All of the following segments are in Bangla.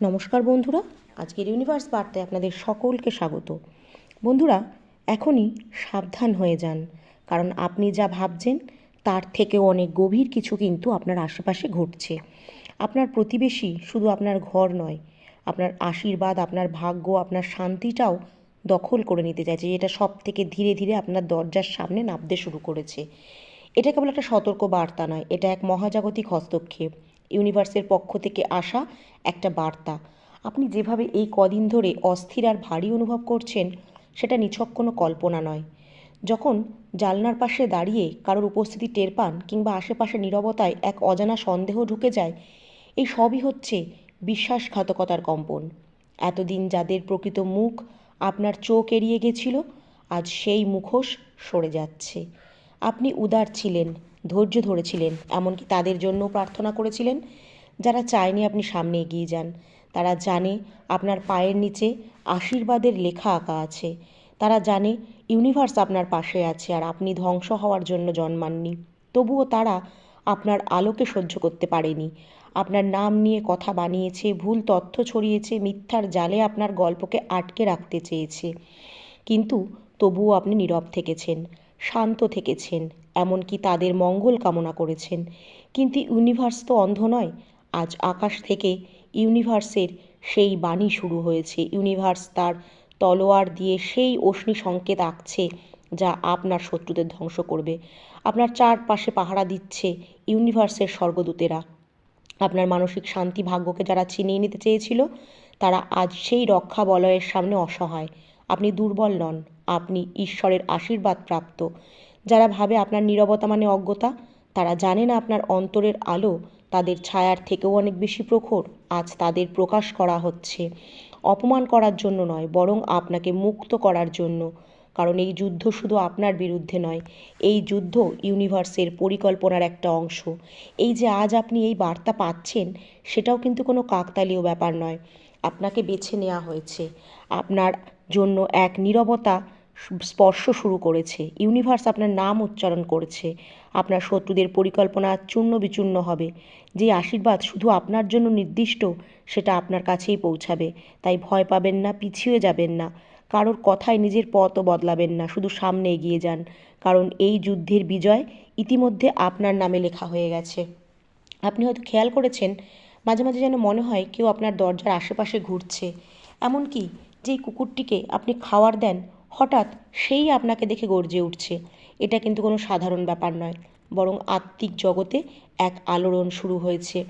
নমস্কার বন্ধুরা, আজকের ইউনিভার্স বার্তায় আপনাদের সকলকে স্বাগত। বন্ধুরা, এখনই সাবধান হয়ে যান, কারণ আপনি যা ভাবছেন, তার থেকেও অনেক গভীর কিছু কিন্তু আপনার আশেপাশে ঘটছে। আপনার প্রতিবেশী শুধু আপনার ঘর নয়, আপনার আশীর্বাদ, আপনার ভাগ্য, আপনার শান্তিটাও দখল করে নিতে চাইছে, যেটা সব থেকে ধীরে ধীরে আপনার দরজার সামনে নামতে শুরু করেছে। এটা কেবল একটা সতর্ক বার্তা নয়, এটা এক মহাজাগতিক হস্তক্ষেপ। ইউনিভার্সের পক্ষ থেকে আসা একটা বার্তা। আপনি যেভাবে এই কদিন ধরে অস্থির আর ভারী অনুভব করছেন, সেটা নিছক কোনো কল্পনা নয়। যখন জালনার পাশে দাঁড়িয়ে কারোর উপস্থিতি টের পান কিংবা আশেপাশে নীরবতায় এক অজানা সন্দেহ ঢুকে যায়, এই সবই হচ্ছে বিশ্বাসঘাতকতার কম্পন। এতদিন যাদের প্রকৃত মুখ আপনার চোখ এড়িয়ে গেছিল, আজ সেই মুখোশ সরে যাচ্ছে। আপনি উদার ছিলেন ধৈর্য ধরেছিলেন, এমনকি তাদের জন্য প্রার্থনা করেছিলেন, যারা চায়নি আপনি সামনে এগিয়ে যান। তারা জানে আপনার পায়ের নিচে আশীর্বাদের লেখা আঁকা আছে। তারা জানে ইউনিভার্স আপনার পাশে আছে আর আপনি ধ্বংস হওয়ার জন্য জন্মাননি। তবুও তারা আপনার আলোকে সহ্য করতে পারেনি। আপনার নাম নিয়ে কথা বানিয়েছে, ভুল তথ্য ছড়িয়েছে, মিথ্যার জালে আপনার গল্পকে আটকে রাখতে চেয়েছে। কিন্তু তবুও আপনি নীরব থেকেছেন, শান্ত থেকেছেন এমনকি তাদের মঙ্গল কামনা করেছেন। কিন্তু ইউনিভার্স তো অন্ধ নয়। আজ আকাশ থেকে ইউনিভার্সের সেই বাণী শুরু হয়েছে। ইউনিভার্স তার তলোয়ার দিয়ে সেই অশ্নি সংকেত আঁকছে যা আপনার শত্রুদের ধ্বংস করবে। আপনার চারপাশে পাহারা দিচ্ছে ইউনিভার্সের স্বর্গদূতেরা। আপনার মানসিক শান্তি ভাগ্যকে যারা ছিনিয়ে নিতে চেয়েছিল, তারা আজ সেই রক্ষা বলয়ের সামনে অসহায়। আপনি দুর্বল নন। আপনি ঈশ্বরের আশীর্বাদ প্রাপ্ত। যারা ভাবে আপনার নীরবতা মানে অজ্ঞতা, তারা জানে না আপনার অন্তরের আলো তাদের ছায়ার থেকেও অনেক বেশি প্রখর। আজ তাদের প্রকাশ করা হচ্ছে। অপমান করার জন্য নয়, বরং আপনাকে মুক্ত করার জন্য। কারণ এই যুদ্ধ শুধু আপনার বিরুদ্ধে নয়, এই যুদ্ধ ইউনিভার্সের পরিকল্পনার একটা অংশ। এই যে আজ আপনি এই বার্তা পাচ্ছেন, সেটাও কিন্তু কোনো কাকতালীয় ব্যাপার নয়। আপনাকে বেছে নেওয়া হয়েছে। আপনার জন্য এক নীরবতা স্পর্শ শুরু করেছে। ইউনিভার্স আপনার নাম উচ্চারণ করেছে। আপনার শত্রুদের পরিকল্পনা চূর্ণ বিচূর্ণ হবে। যে আশীর্বাদ শুধু আপনার জন্য নির্দিষ্ট, সেটা আপনার কাছেই পৌঁছাবে। তাই ভয় পাবেন না, পিছিয়ে যাবেন না। কারোর কথায় নিজের পথও বদলাবেন না, শুধু সামনে এগিয়ে যান। কারণ এই যুদ্ধের বিজয় ইতিমধ্যে আপনার নামে লেখা হয়ে গেছে। আপনি হয়তো খেয়াল করেছেন, মাঝে মাঝে যেন মনে হয় কেউ আপনার দরজার আশেপাশে ঘুরছে। এমনকি যেই কুকুরটিকে আপনি খাওয়ার দেন হঠাৎ সেই আপনাকে দেখে গর্জে উঠছে। এটা কিন্তু কোনো সাধারণ ব্যাপার নয়, বরং আত্মিক জগতে এক আলোড়ন শুরু হয়েছে।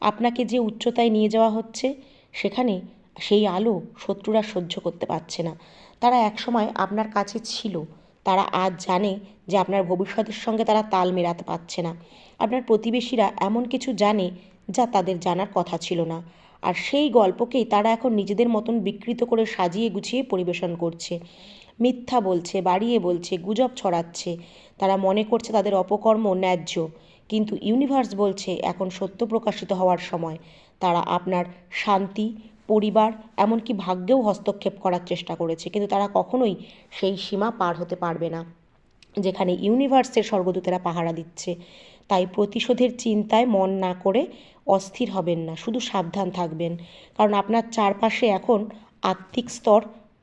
আপনাকে যে উচ্চতায় নিয়ে যাওয়া হচ্ছে, সেখানে সেই আলো শত্রুরা সহ্য করতে পারছে না। তারা একসময় আপনার কাছে ছিল। তারা আজ জানে যে আপনার ভবিষ্যতের সঙ্গে তারা তাল মেলাতে পারছে না। আপনার প্রতিবেশীরা এমন কিছু জানে যা তাদের জানার কথা ছিল না। আর সেই গল্পকেই তারা এখন নিজেদের মতন বিকৃত করে সাজিয়ে গুছিয়ে পরিবেশন করছে। মিথ্যা বলছে, বাড়িয়ে বলছে, গুজব ছড়াচ্ছে। তারা মনে করছে তাদের অপকর্ম ন্যায্য। কিন্তু ইউনিভার্স বলছে, এখন সত্য প্রকাশিত হওয়ার সময়। তারা আপনার শান্তি, পরিবার, এমনকি ভাগ্যেও হস্তক্ষেপ করার চেষ্টা করেছে। কিন্তু তারা কখনোই সেই সীমা পার হতে পারবে না, যেখানে ইউনিভার্সের স্বর্গদূতেরা পাহারা দিচ্ছে। তাই প্রতিশোধের চিন্তায় মন না করে অস্থির হবেন না, শুধু সাবধান থাকবেন। কারণ আপনার চারপাশে এখন আর্থিক স্তর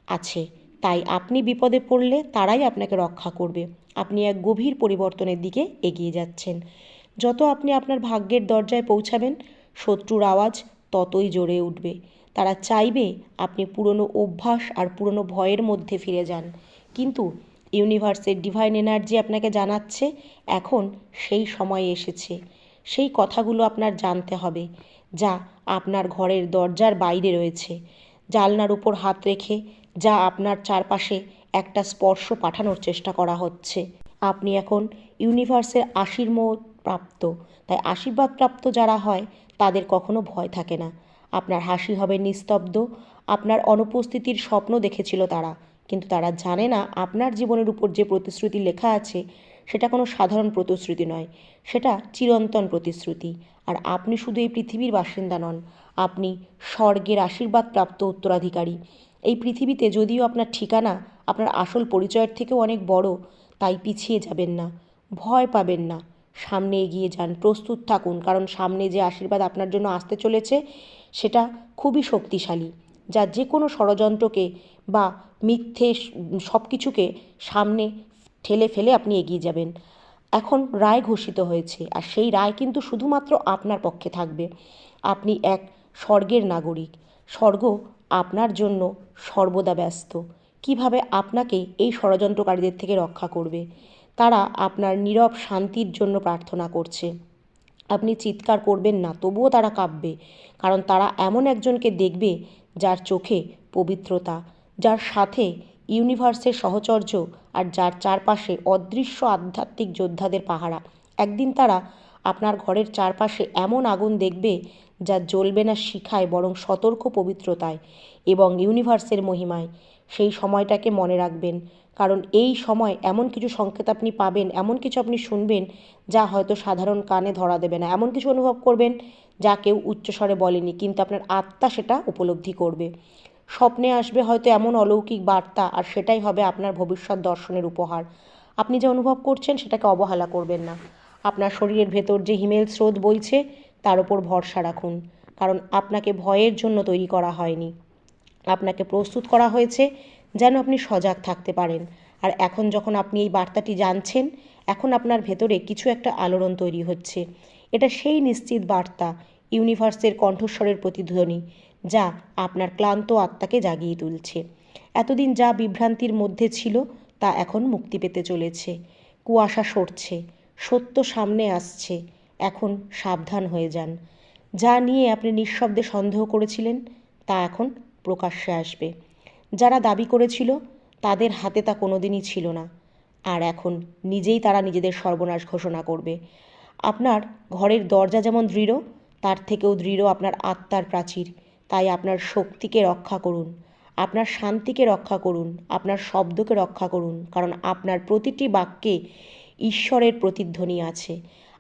আছে। তাই আপনি বিপদে পড়লে তারাই আপনাকে রক্ষা করবে। আপনি এক গভীর পরিবর্তনের দিকে এগিয়ে যাচ্ছেন। যত আপনি আপনার ভাগ্যের দরজায় পৌঁছাবেন, শত্রুর আওয়াজ ততই জোরে উঠবে। তারা চাইবে আপনি পুরনো অভ্যাস আর পুরনো ভয়ের মধ্যে ফিরে যান। কিন্তু ইউনিভার্সের ডিভাইন এনার্জি আপনাকে জানাচ্ছে, এখন সেই সময় এসেছে। সেই কথাগুলো আপনার জানতে হবে। যা আপনার ঘরের দরজার বাইরে রয়েছে। জালনার উপর হাত রেখে যা আপনার চারপাশে একটা স্পর্শ পাঠানোর চেষ্টা করা হচ্ছে। আপনি এখন ইউনিভার্সের আশীর্বাদ প্রাপ্ত। তাই আশীর্বাদ প্রাপ্ত যারা হয়, তাদের কখনো ভয় থাকে না। আপনার হাসি হবে নিস্তব্ধ। আপনার অনুপস্থিতির স্বপ্ন দেখেছিল তারা। কিন্তু তারা জানে না আপনার জীবনের উপর যে প্রতিশ্রুতি লেখা আছে, সেটা কোনো সাধারণ প্রতিশ্রুতি নয়, সেটা চিরন্তন প্রতিশ্রুতি। আর আপনি শুধু এই পৃথিবীর বাসিন্দা নন, আপনি স্বর্গের আশীর্বাদ প্রাপ্ত উত্তরাধিকারী। এই পৃথিবীতে যদিও আপনার ঠিকানা, আপনার আসল পরিচয়ের থেকেও অনেক বড়, তাই পিছিয়ে যাবেন না, ভয় পাবেন না। সামনে এগিয়ে যান, প্রস্তুত থাকুন, কারণ সামনে যে আশীর্বাদ আপনার জন্য আসতে চলেছে, সেটা খুবই শক্তিশালী, যা যে কোনো ষড়যন্ত্রকে বা মিথ্যে সব কিছুকে সামনে ঠেলে ফেলে আপনি এগিয়ে যাবেন। এখন রায় ঘোষিত হয়েছে আর সেই রায় কিন্তু শুধুমাত্র আপনার পক্ষে থাকবে। আপনি এক স্বর্গের নাগরিক। স্বর্গ আপনার জন্য সর্বদা ব্যস্ত। কীভাবে আপনাকে এই ষড়যন্ত্রকারীদের থেকে রক্ষা করবে? তারা আপনার নীরব শান্তির জন্য প্রার্থনা করছে। আপনি চিৎকার করবেন না, তবুও তারা কাঁপবে। কারণ তারা এমন একজনকে দেখবে যার চোখে পবিত্রতা যার সাথে ইউনিভার্সের সহচর্য আর যার চারপাশে অদৃশ্য আধ্যাত্মিক যোদ্ধাদের পাহারা। একদিন তারা আপনার ঘরের চারপাশে এমন আগুন দেখবে যা জ্বলবে না শিখায়, বরং সতর্ক পবিত্রতায় এবং ইউনিভার্সের মহিমায়। সেই সময়টাকে মনে রাখবেন, কারণ এই সময় এমন কিছু সংকেত আপনি পাবেন, এমন কিছু আপনি শুনবেন যা হয়তো সাধারণ কানে ধরা দেবে না। এমন কিছু অনুভব করবেন যা কেউ উচ্চস্বরে বলেনি, কিন্তু আপনার আত্মা সেটা উপলব্ধি করবে। স্বপ্নে আসবে হয়তো এমন অলৌকিক বার্তা আর সেটাই হবে আপনার ভবিষ্যৎ দর্শনের উপহার। আপনি যা অনুভব করছেন সেটাকে অবহেলা করবেন না। আপনার শরীরের ভেতর যে হিমেল স্রোত বইছে, তার ওপর ভরসা রাখুন। কারণ আপনাকে ভয়ের জন্য তৈরি করা হয়নি। আপনাকে প্রস্তুত করা হয়েছে যেন আপনি সজাগ থাকতে পারেন। আর এখন যখন আপনি এই বার্তাটি জানছেন, এখন আপনার ভেতরে কিছু একটা আলোড়ন তৈরি হচ্ছে। এটা সেই নিশ্চিত বার্তা, ইউনিভার্সের কণ্ঠস্বরের প্রতিধ্বনি যা আপনার ক্লান্ত আত্মাকে জাগিয়ে তুলছে। এতদিন যা বিভ্রান্তির মধ্যে ছিল, তা এখন মুক্তি পেতে চলেছে। কুয়াশা সরছে, সত্য সামনে আসছে। এখন সাবধান হয়ে যান। যা নিয়ে আপনি নিঃশব্দে সন্দেহ করেছিলেন, তা এখন প্রকাশ্যে আসবে। যারা দাবি করেছিল, তাদের হাতে তা কোনোদিনই ছিল না। আর এখন নিজেই তারা নিজেদের সর্বনাশ ঘোষণা করবে। আপনার ঘরের দরজা যেমন দৃঢ়, তার থেকেও দৃঢ় আপনার আত্মার প্রাচীর। তাই আপনার শক্তিকে রক্ষা করুন, আপনার শান্তিকে রক্ষা করুন, আপনার শব্দকে রক্ষা করুন, কারণ আপনার প্রতিটি বাক্যে ঈশ্বরের প্রতিধ্বনি আছে।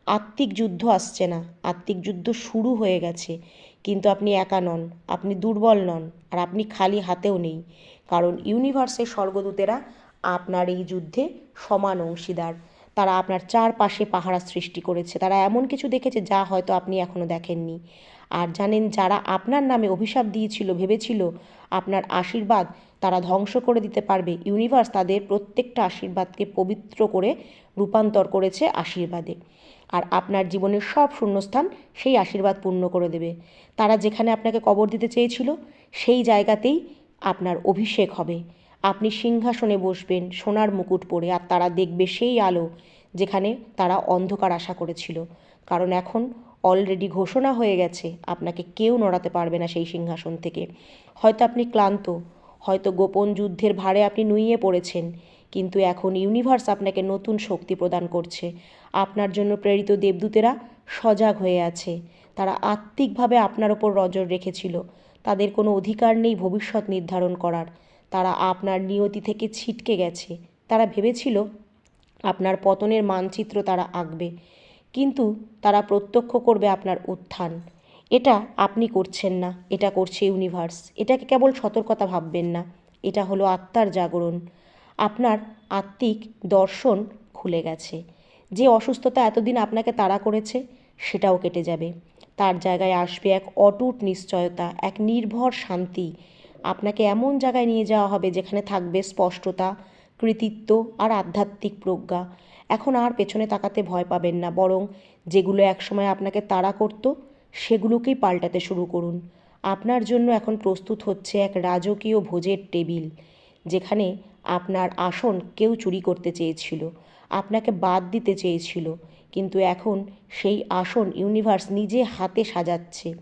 আত্মিক যুদ্ধ আসছে না, আত্মিক যুদ্ধ শুরু হয়ে গেছে, কিন্তু আপনি একা নন, আপনি দুর্বল নন, আর আপনি খালি হাতেও নেই, কারণ ইউনিভার্সের স্বর্গদূতেরা আপনার এই যুদ্ধে সমান অংশীদার। তারা আপনার চারপাশে পাহারা সৃষ্টি করেছে। তারা এমন কিছু দেখেছে যা হয়তো আপনি এখনও দেখেননি। আর জানেন, যারা আপনার নামে অভিশাপ দিয়েছিল, ভেবেছিল আপনার আশীর্বাদ তারা ধ্বংস করে দিতে পারবে, ইউনিভার্স তাদের প্রত্যেকটা আশীর্বাদকে পবিত্র করে রূপান্তর করেছে আশীর্বাদে। আর আপনার জীবনের সব শূন্যস্থান সেই আশীর্বাদ পূর্ণ করে দেবে। তারা যেখানে আপনাকে কবর দিতে চেয়েছিল, সেই জায়গাতেই আপনার অভিষেক হবে। আপনি সিংহাসনে বসবেন, সোনার মুকুট পরে, আর তারা দেখবে সেই আলো যেখানে তারা অন্ধকার আশা করেছিল। কারণ এখন অলরেডি ঘোষণা হয়ে গেছে, আপনাকে কেউ নড়াতে পারবে না সেই সিংহাসন থেকে। হয়তো আপনি ক্লান্ত, হয়তো গোপন যুদ্ধের ভারে আপনি নুইয়ে পড়েছেন, কিন্তু এখন ইউনিভার্স আপনাকে নতুন শক্তি প্রদান করছে। আপনার জন্য প্রেরিত দেবদূতেরা সজাগ হয়ে আছে। তারা আত্মিকভাবে আপনার ওপর নজর রেখেছিল। তাদের কোনো অধিকার নেই ভবিষ্যৎ নির্ধারণ করার। তারা আপনার নিয়তি থেকে ছিটকে গেছে। তারা ভেবেছিল, আপনার পতনের মানচিত্র তারা আঁকবে, কিন্তু তারা প্রত্যক্ষ করবে আপনার উত্থান। এটা আপনি করছেন না, এটা করছে ইউনিভার্স। এটাকে কেবল সতর্কতা ভাববেন না, এটা হলো আত্মার জাগরণ। আপনার আত্মিক দর্শন খুলে গেছে। যে অসুস্থতা এতদিন আপনাকে তাড়া করেছে, সেটাও কেটে যাবে। তার জায়গায় আসবে এক অটুট নিশ্চয়তা, এক নির্ভর শান্তি। আপনাকে এমন জায়গায় নিয়ে যাওয়া হবে যেখানে থাকবে স্পষ্টতা, কৃতিত্ব আর আধ্যাত্মিক প্রজ্ঞা। এখন আর পেছনে তাকাতে ভয় পাবেন না, বরং যেগুলো একসময় আপনাকে তাড়া করতো, সেগুলোকেই পাল্টাতে শুরু করুন। আপনার জন্য এখন প্রস্তুত হচ্ছে এক রাজকীয় ভোজের টেবিল, যেখানে আপনার আসন কেউ চুরি করতে চেয়েছিল, আপনাকে বাদ দিতে চেয়েছিল, কিন্তু এখন সেই আসন ইউনিভার্স নিজে হাতে সাজাচ্ছে।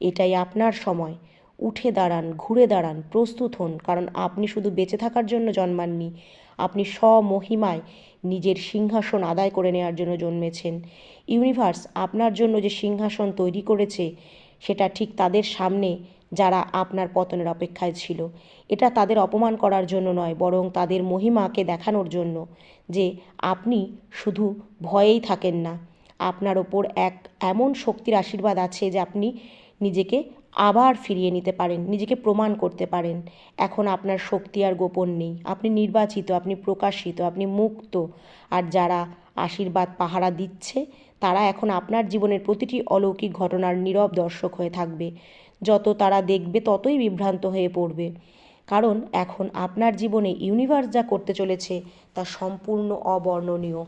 এটাই আপনার সময়। উঠে দাঁড়ান, ঘুরে দাঁড়ান, প্রস্তুত হন। কারণ আপনি শুধু বেঁচে থাকার জন্য জন্মাননি, আপনি স্বমহিমায় নিজের সিংহাসন আদায় করে নেওয়ার জন্য জন্মেছেন। ইউনিভার্স, আপনার জন্য যে সিংহাসন তৈরি করেছে, সেটা ঠিক তাদের সামনে যারা আপনার পতনের অপেক্ষায় ছিল। এটা তাদের অপমান করার জন্য নয়, বরং তাদের মহিমাকে দেখানোর জন্য যে আপনি শুধু ভয়েই থাকেন না। আপনার ওপর এক এমন শক্তির আশীর্বাদ আছে যে আপনি নিজেকে আবার ফিরিয়ে নিতে পারেন, নিজেকে প্রমাণ করতে পারেন। এখন আপনার শক্তি আর গোপন নেই। আপনি নির্বাচিত, আপনি প্রকাশিত, আপনি মুক্ত। আর যারা আশীর্বাদ পাহারা দিচ্ছে, তারা এখন আপনার জীবনের প্রতিটি অলৌকিক ঘটনার নীরব দর্শক হয়ে থাকবে। যত তারা দেখবে, ততই বিভ্রান্ত হয়ে পড়বে। কারণ এখন আপনার জীবনে ইউনিভার্স যা করতে চলেছে, তা সম্পূর্ণ অবর্ণনীয়,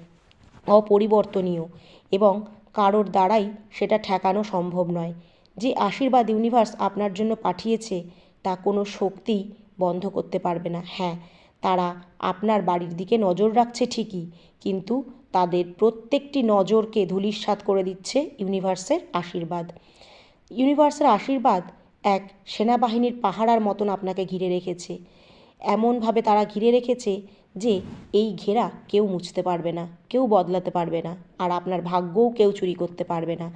অপরিবর্তনীয় এবং কারোর দ্বারাই সেটা ঠেকানো সম্ভব নয়। যে আশীর্বাদ ইউনিভার্স আপনার জন্য পাঠিয়েছে, তা কোনো শক্তিই বন্ধ করতে পারবে না। হ্যাঁ তারা আপনার বাড়ির দিকে নজর রাখছে ঠিকই, কিন্তু তাদের প্রত্যেকটি নজরকে ধূলিসাৎ করে দিচ্ছে ইউনিভার্সের আশীর্বাদ। ইউনিভার্সের আশীর্বাদ এক সেনাবাহিনীর পাহারার মতন আপনাকে ঘিরে রেখেছে। এমনভাবে তারা ঘিরে রেখেছে যে এই ঘেরা কেউ মুছতে পারবে না, কেউ বদলাতে পারবে না, আর আপনার ভাগ্যও কেউ চুরি করতে পারবে না।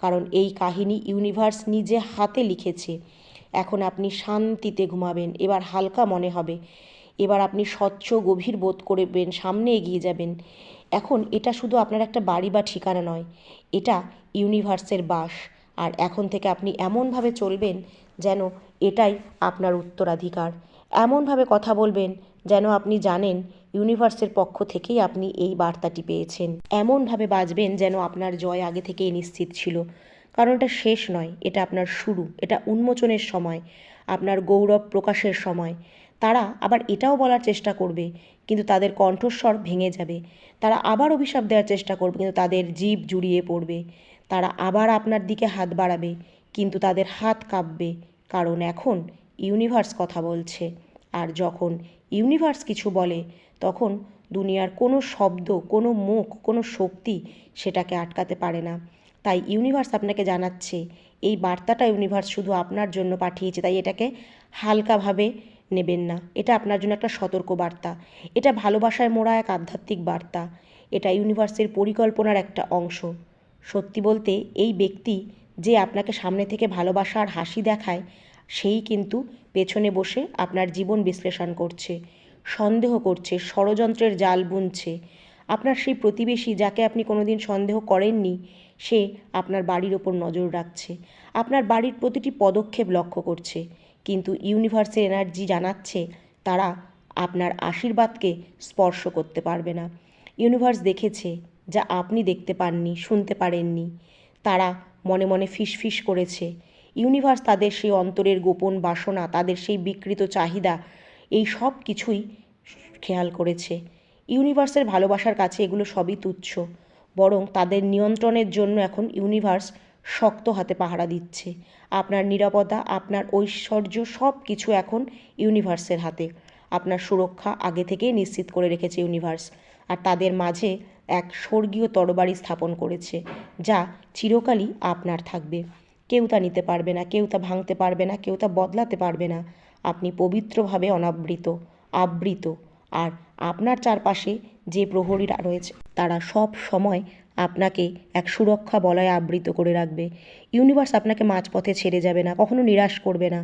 কারণ এই কাহিনী ইউনিভার্স নিজে হাতে লিখেছে। এখন আপনি শান্তিতে ঘুমাবেন, এবার হালকা মনে হবে। এবার আপনি স্বচ্ছ, গভীর বোধ করবেন, সামনে এগিয়ে যাবেন। এখন এটা শুধু আপনার একটা বাড়ি বা ঠিকানা নয়, এটা ইউনিভার্সের বাস। আর এখন থেকে আপনি এমনভাবে চলবেন যেন এটাই আপনার উত্তরাধিকার। এমনভাবে কথা বলবেন যেন আপনি জানেন ইউনিভার্সের পক্ষ থেকেই আপনি এই বার্তাটি পেয়েছেন। এমনভাবে বাঁচবেন যেন আপনার জয় আগে থেকেই নিশ্চিত ছিল। কারণ এটা শেষ নয়, এটা আপনার শুরু, এটা উন্মোচনের সময়, আপনার গৌরব প্রকাশের সময়। তারা আবার এটাও বলার চেষ্টা করবে, কিন্তু তাদের কণ্ঠস্বর ভেঙে যাবে। তারা আবার অভিশাপ দেওয়ার চেষ্টা করবে, কিন্তু তাদের জীব জুড়িয়ে পড়বে। তারা আবার আপনার দিকে হাত বাড়াবে, কিন্তু তাদের হাত কাঁপবে, কারণ এখন ইউনিভার্স কথা বলছে। আর যখন ইউনিভার্স কিছু বলে, তখন দুনিয়ার কোনো শব্দ, কোনো মুখ, কোনো শক্তি সেটাকে আটকাতে পারে না। তাই ইউনিভার্স আপনাকে জানাচ্ছে, এই বার্তাটা ইউনিভার্স শুধু আপনার জন্য পাঠিয়েছে, তাই এটাকে হালকাভাবে নেবেন না। এটা আপনার জন্য একটা সতর্ক বার্তা। এটা ভালোবাসায় মোড়া এক আধ্যাত্মিক বার্তা। এটা ইউনিভার্সের পরিকল্পনার একটা অংশ। সত্যি বলতে, এই ব্যক্তি যে আপনাকে সামনে থেকে ভালোবাসা আর হাসি দেখায় সেই কিন্তু পেছনে বসে আপনার জীবন বিশ্লেষণ করছে, সন্দেহ করছে, ষড়যন্ত্রের জাল বুনছে। আপনার সেই প্রতিবেশী যাকে আপনি কোনোদিন সন্দেহ করেননি, সে আপনার বাড়ির ওপর নজর রাখছে, আপনার বাড়ির প্রতিটি পদক্ষেপ লক্ষ্য করছে। কিন্তু ইউনিভার্সের এনার্জি জানাচ্ছে, তারা আপনার আশীর্বাদকে স্পর্শ করতে পারবে না। ইউনিভার্স দেখেছে যা আপনি দেখতে পাননি, শুনতে পারেননি। তারা মনে মনে ফিসফিস করেছে ইউনিভার্স তাদের সেই অন্তরের গোপন বাসনা, তাদের সেই বিকৃত চাহিদা, এই সব কিছুই খেয়াল করেছে। ইউনিভার্সের ভালোবাসার কাছে এগুলো সবই তুচ্ছ, বরং তাদের নিয়ন্ত্রণের জন্য এখন ইউনিভার্স শক্ত হাতে পাহারা দিচ্ছে। আপনার নিরাপদা আপনার ঐশ্বর্য সব কিছু এখন ইউনিভার্সের হাতে। আপনার সুরক্ষা আগে থেকেই নিশ্চিত করে রেখেছে ইউনিভার্স, আর তাদের মাঝে এক স্বর্গীয় তরবারি স্থাপন করেছে, যা চিরকালই আপনার থাকবে। কেউ তা নিতে পারবে না, কেউ তা ভাঙতে পারবে না, কেউ তা বদলাতে পারবে না। আপনি পবিত্রভাবে অনাবৃত, আবৃত। আর আপনার চারপাশে যে প্রহরীরা রয়েছে, তারা সব সময় আপনাকে এক সুরক্ষা বলয়ে আবৃত করে রাখবে। ইউনিভার্স আপনাকে মাঝপথে ছেড়ে যাবে না, কখনো নিরাশ করবে না।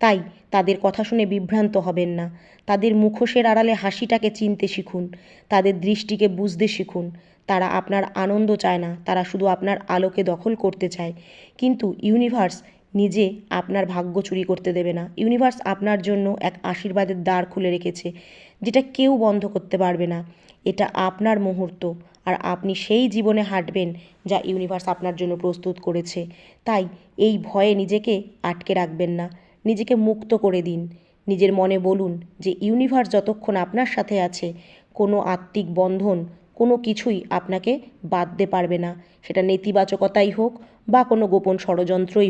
তাই তাদের কথা শুনে বিভ্রান্ত হবেন না। তাদের মুখোশের আড়ালে হাসিটাকে চিনতে শিখুন, তাদের দৃষ্টিকে বুঝতে শিখুন। তারা আপনার আনন্দ চায় না, তারা শুধু আপনার আলোকে দখল করতে চায়। কিন্তু ইউনিভার্স নিজে আপনার ভাগ্য চুরি করতে দেবে না। ইউনিভার্স আপনার জন্য এক আশীর্বাদের দ্বার খুলে রেখেছে, যেটা কেউ বন্ধ করতে পারবে না। এটা আপনার মুহূর্ত আর আপনি সেই জীবনে হাঁটবেন যা ইউনিভার্স আপনার জন্য প্রস্তুত করেছে। তাই এই ভয়ে নিজেকে আটকে রাখবেন না। নিজেকে মুক্ত করে দিন। নিজের মনে বলুন যে ইউনিভার্স যতক্ষণ আপনার সাথে আছে, কোনো আত্মিক বন্ধন, কোনো কিছুই আপনাকে বাঁধতে পারবে না। সেটা নেতিবাচকতাই হোক বা কোনো গোপন ষড়যন্ত্রই